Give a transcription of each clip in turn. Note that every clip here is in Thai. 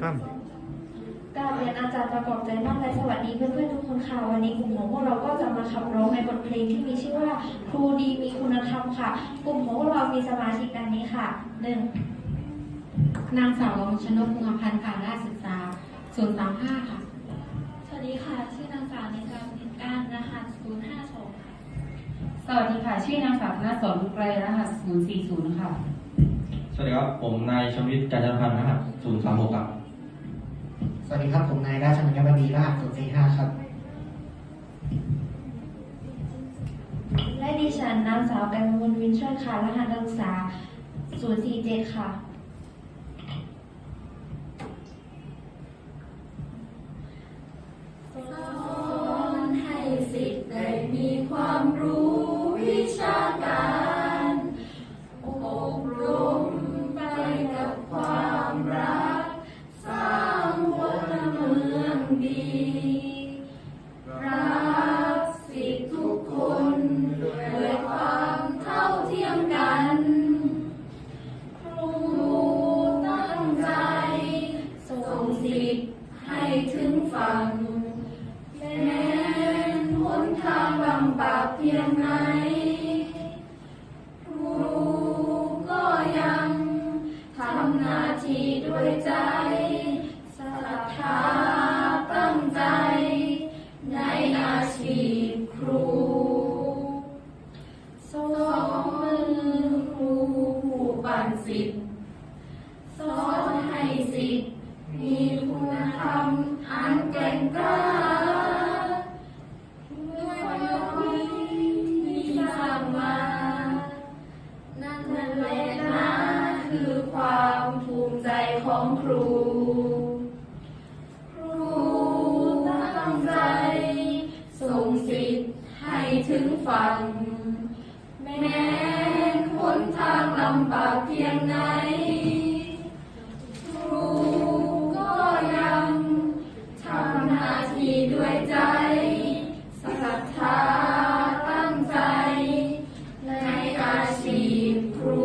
สามกราบเรียนอาจารย์ประกอบใจมากและสวัสดีเพื่อนๆทุกคนค่ะวันนี้กลุ่มของพวกเราก็จะมาขับร้องในบทเพลงที่มีชื่อว่าครูดีมีคุณธรรมค่ะ กลุ่มของพวกเรามีสมาชิกดังนี้ค่ะหนึ่งนางสาววงชนกพงษ์พันธ์ค่ะราชศึกษา035ค่ะ สวัสดีค่ะ ชื่อนางสาวนิการเพ็ญการรหัส052ค่ะสวัสดีค่ะ ชื่อนางสาวธนสนไกรรหัส040ค่ะ สวัสดีครับ ผมนายชวิตจันทพันธ์นะครับศูนย์สามหกครับส วัสดีครับ ผมนายราชมัญญบดีรหัสศูนย์สี่ห้าครับ และดิฉันนางสาวกันมุนวินช่วยค่ะ รหัสนักศึกษา047 ค่ะ ดีรักสิทธิทุกคนด้วยความเท่าเทียมกันครูตั้งใจ ส่งสิทธิให้ถึงฝั่งแม้นหนทางลำบากเพียงไหนครูก็ยังทำหน้าที่ด้วยใจ สิทธิ์สอนให้สิทธิ์มีคุณธรรมอันแกร่งกล้าด้วยวิที่สร้างมา นั่นแหละนะคือความภูมิใจของครู ครูตั้งใจส่งสิทธิ์ให้ถึงฝั่งแม้ นทางลำบากเพียงไหนครูก็ยังทำหน้าที่ด้วยใจศรัทธาตั้งใจ ในอาชีพครู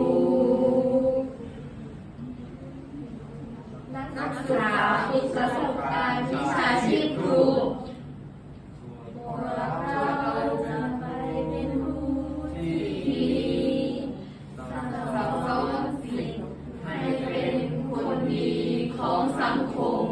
นักศึกษาฝึกประสบการณ์วิชาชีพครู ของสังคม